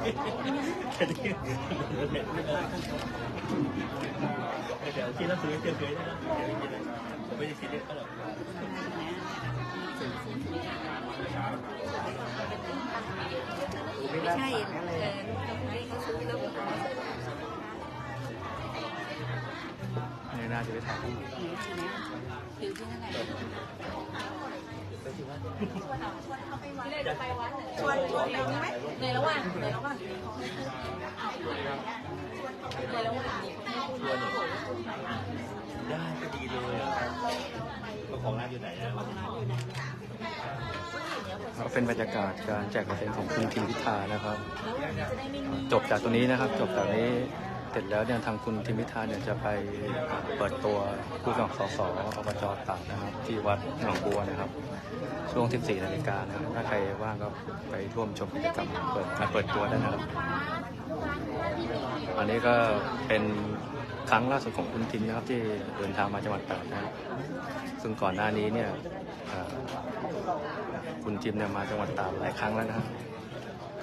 เดี๋ยวที่เราซื้อเจอเคยนะผมไม่ได้ซีเรียสเท่าไหร่ไม่ใช่เออให้เขาซื้อแล้วก็ในน่าจะไปถ่ายรูปคิวที่นั่นแหละ ชวนชวนไปไหมในระหว่างในระหว่างได้ก็ดีเลยก็ของร้านอยู่ไหนนะก็เป็นบรรยากาศการแจกลายเซ็นของคุณทิมพิธานะครับ จบจากตรงนี้นะครับ จบจากนี้ เสร็จแล้วเนี่ยทางคุณทิมิธาเนี่ยจะไปเปิดตัวผู้สมัครสสอบจตากนะครับ ที่วัดหนองบัวนะครับ ช่วง 14นาฬิกานะครับถ้าใครว่างก็ไปร่วมชมกิจกรรมเปิดเปิดตัวได้นะครับ อันนี้ก็เป็นครั้งล่าสุดของคุณทิมนะครับที่เดินทางมาจังหวัดตราดนะครับซึ่งก่อนหน้านี้เนี่ยคุณทิมเนี่ยมาจังหวัดตราดหลายครั้งแล้วนะครับ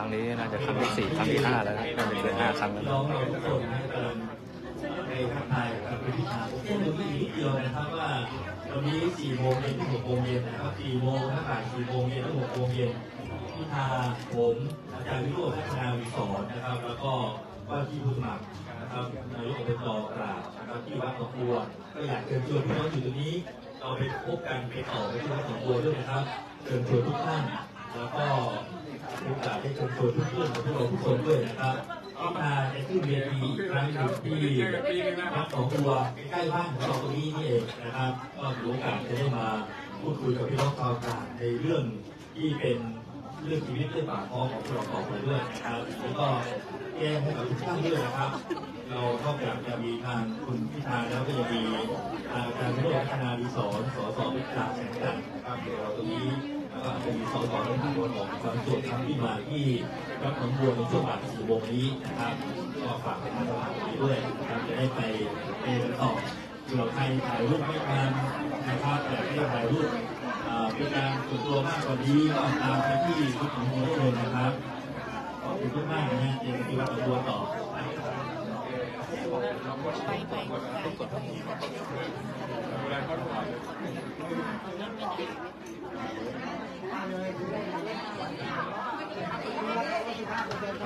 รั้งนี้น่าจะครั้งที่สี่ครั้งที่ห้าแล้วนะน่าจะเกินห้าครั้งแล้วนะน้องเราทุกคนให้กำลังในทักทายกับคุณพิธาผมพูดตรงนี้นิดเดียวนะครับว่าวันนี้4โมงเย็นถึง6โมงเย็นนะครับ4โมงถ้าบ่าย4โมงเย็นถึง6โมงเย็นพิธาผมอาจารย์วิโรจน์พัฒนาวิสอนนะครับ แล้วก็ว่าที่ผู้สมัครนะครับนายกอบตกราบนะครับที่วัดหนองบัวก็อยากเชิญชวนพี่น้องอยู่ตรงนี้เราไปพบกันไปต่อไปที่วัดหนองบัวด้วยนะครับเชิญชวนทุกท่านแล้วก็ โอกาสให้ชิญชวนเพื่อนๆของพวกเราทุกคนด้วยนะครับพิธาจะขึ้นเวทีอีกครั้งหนึ่งที่วัดหนองบัวใกล้บ้านของเราตรงนี้นี่เองนะครับก็ถือโอกาสจะได้มาพูดคุยกับพี่น้องชาวกลางในเรื่องที่เป็นเรื่องชีวิตเรื่องปากท้องของพวกเราต่อไปด้วยนะครับแล้วก็แจ้ให้กับทุกท่านด้วยนะครับ เรานอกจากจะมีทางคุณพิธาแล้วก็ยังมีทางอารย์วิโรจน์พัฒนาดีสอนสสพิธาแสงจันทร์นะครับเดี๋ยวเราตรงนี้ ก็จะมีสสในทางบนของความส่วนทางที่มาที่รับน้ำบัวในช่วงบ่ายสี่โมงนี้นะครับก็ฝากเป็นทางสถานนี้ด้วยนะครับจะได้ไปไปกันต่อคือเราใครถ่ายรูปไม่ทันนะครับแต่ไม่ได้ถ่ายรูปอ่าเป็นการส่วนตัวมากกว่านี้ก็ตามไปที่วัดหนองบัวได้เลยนะครับขอบคุณมากนะฮะเจอกันที่วัดหนองบัวต่อไปไป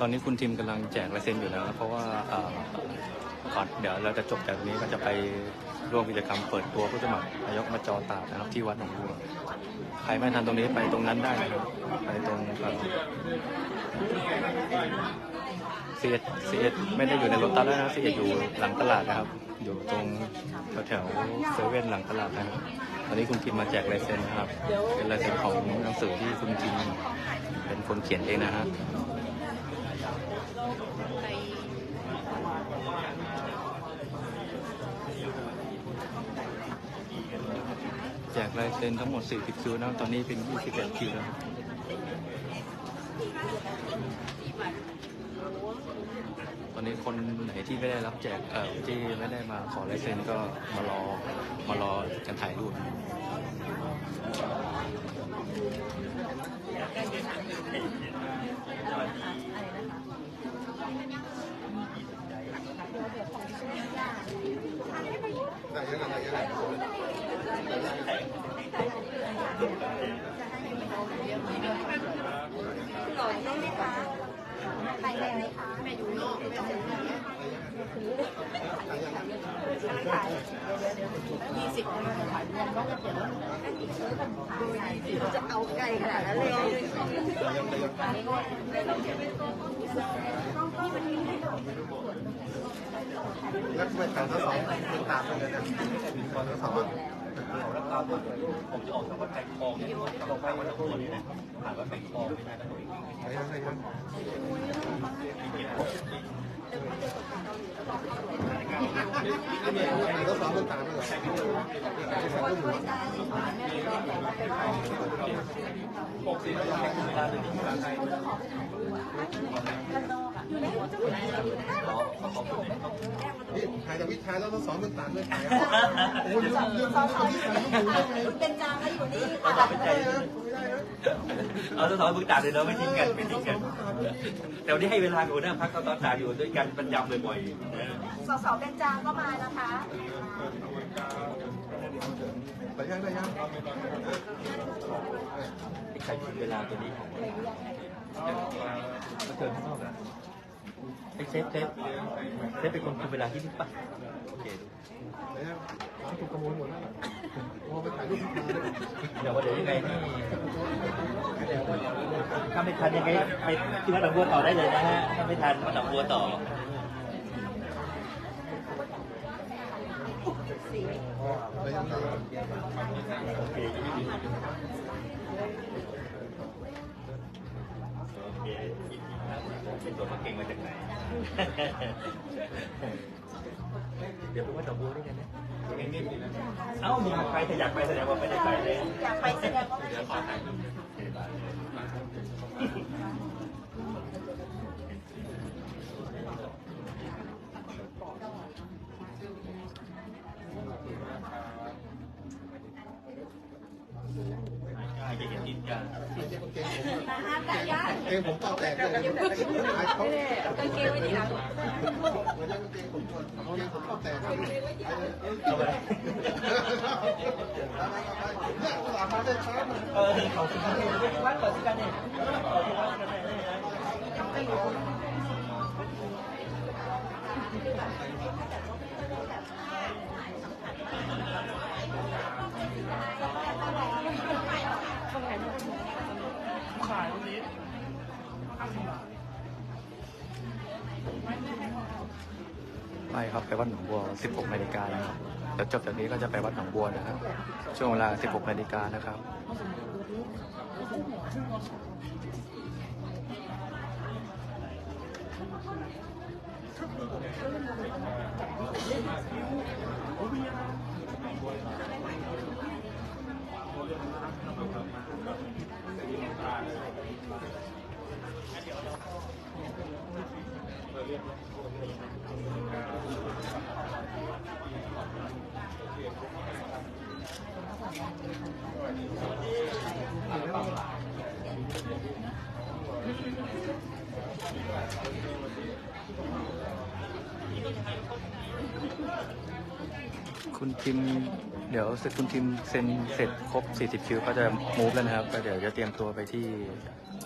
ตอนนี้คุณทิมกำลังแจกลายเซ็นอยู่นะครับเพราะว่าอ่อก่อนเดี๋ยวเราจะจบจากตรงนี้ก็จะไปร่วมกิจกรรมเปิดตัวผู้สมัครนายกมาจอตราดนะครับที่วัดหนองบัวใครไม่ทันตรงนี้ไปตรงนั้นได้นะครับไปตรงเสียดเสียดไม่ได้อยู่ในรถตัดแล้วนะเสียดอยู่หลังตลาดนะครับ อยู่ตรงแถวๆเซเว่นหลังตลาดนะครับตอนนี้คุณทิมมาแจกลายเซ็นนะครับ เป็นลายเซ็นของหนังสือที่คุณทิมเป็นคนเขียนเองนะฮะ ไป แจกลายเซ็นทั้งหมด 40 คิวนะตอนนี้เป็น 21 คิวแล้วตอนนี้คนไหนที่ไม่ได้รับแจกเอ่อที่ไม่ได้มาขอลายเซ็นก็มารอมารอกันถ่ายรูปหล่อได้ไหมคะไปได้ไหมคะไม่ดูนอกไม่ดูยี่สิบ จะเอาไกลขนาดนั้นเลยแล้วทำไมทางทั้งสองติดตามกันเลยนะคนทั้งสอง แล้วก็ผมจะออกจากวัดแตงทองเนี่ยลงไปวัดหนองบัวนี่นะผ่านวัดแตงทองไม่ได้นะไปยังไงครับก็สอนคนต่างเลยปกติเราให้คุณเวลาเดินที่ภาษาไทยขอขอบคุณ นะครับนี่ถ่ายจากวิชาแล้วต้องสอนคนต่างด้วยถ่ายโอ้ยลืมลืมที่ถ่ายต้องดูได้ไงเป็นจางก็อยู่นี่เอาค่ะต่อเป็นใจไม่ได้นะไม่ได้นะเอาสอนมึงต่างเลยเนาะไม่ทิ้งกันไม่ทิ้งกัน แต่วันนี้ให้เวลาหัวหน้าพักตอนต่างอยู่ด้วยกันประจำบ่อยๆนะสสเป็นจางก็มานะคะไปยังไปยังใครคิดเวลาตัวนี้ของมาเจอข้างนอกอะไอ้ เซฟเซฟเซฟเป็นคนคุมเวลาที่นี่ปะโอเคไปยังถูกขโมยหมดแล้วโอ้ไปถ่ายรูปเดี๋ยวว่าเดี๋ยวยังไงนี่ถ้าไม่ทันยังไงไปที่วัดหนองบัวต่อได้เลยนะฮะ ถ้าไม่ทันวัดหนองบัวต่อโอเคโอเคเป็น ตัวเขาเก่งมาจากไหน เดี๋ยวไปวัดหนองบัวด้วยกันนะเอ้ามีใครถ้าอยากไปแสดงว่าไม่ได้ไปเลยอยากไปแสดงว่าไม่ได้ค่ะ เห็นดินกันเกงผมเกงผมต่อแตกเลยถ่ายเขากางเกงไว้ทีหลังเหมือนยังเกงผมก่อนเกงผมต่อแตกเลยเอาไปเนี่ยตลาดมาได้ช้ามาเออเขาสิกันเนี่ยวัดก่อนสิกันเนี่ยเอาที่วัด ไปครับไปวัดหนองบัว 16นาฬิกานะครับเดี๋ยวจบจากนี้ก็จะไปวัดหนองบัวนะครับ ช่วงเวลา 16นาฬิกานะครับ คุณทิม เดี๋ยวเสร็จคุณทิมเซ็นเสร็จครบ 40 คิวก็จะมูฟแล้วนะครับก็เดี๋ยวจะเตรียมตัวไปที่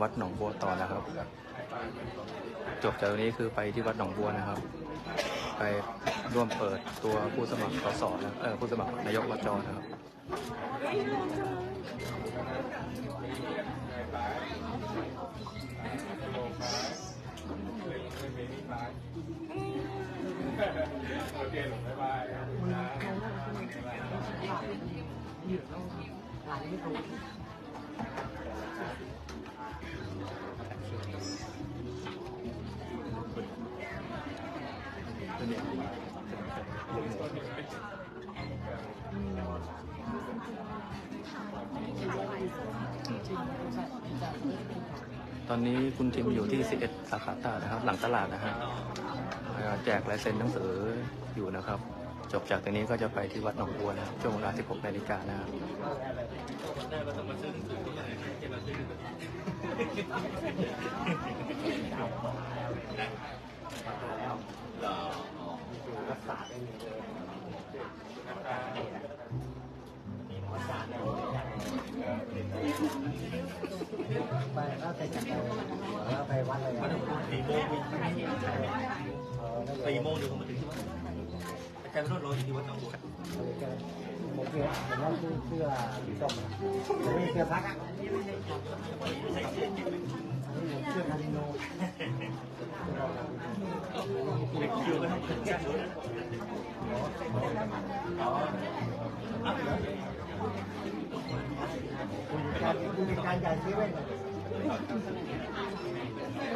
วัดหนองบัวต่อนะครับ จบจากตรงนี้คือไปที่วัดหนองบัวนะครับ ไปร่วมเปิดตัวผู้สมัครสสนะเออผู้สมัครนายกอบจนะครับ ตอนนี้คุณทิมอยู่ที่ 11 สาขาตาดนะครับ หลังตลาดนะฮะแจกลายเซ็นหนังสืออยู่นะครับ จบจากตรงนี้ก็จะไปที่วัดหนองบัวนะครับช่วงเวลา 16 นาฬิกานะครับได้ก็ต้องมาไหนจะมาซื้อสี่โมงสี่โมงเดี๋ย วผมมาถึงที่วัดอาจารย์รถรออยู่ที่วัดหนองบัวผมเสื้อผมว่าซื้อเสื้อสีส้มอะ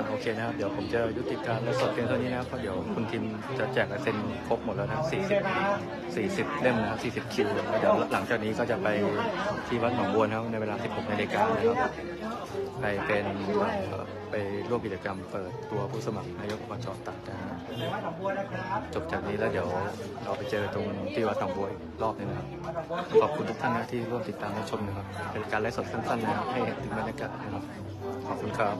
โอเคนะครับ เดี๋ยวผมจะยุติการไลฟ์สดเพียงเท่านี้นะครับเพราะเดี๋ยวคุณทิมจะแจกลายเซ็นครบหมดแล้วนะครับ40 40 เล่มนะครับ40 คิวแล้วเดี๋ยวหลังจากนี้ก็จะไปที่วัดหนองบัวนะครับในเวลา 16นาฬิกานะครับไปเป็นไปร่วมกิจกรรมเปิดตัวผู้สมัครนายกอบจตัดนะครับในวัดนะครับจบจากนี้แล้วเดี๋ยวเราไปเจอตรงที่วัดหนองบัวอีกรอบหนึงนะครับขอบคุณทุกท่านนะที่ร่วมติดตามและชมนะครับเป็นการไลฟ์สดสั้นๆนะครับให้ถึงบรรยากาศนะครับ ขอบคุณครับ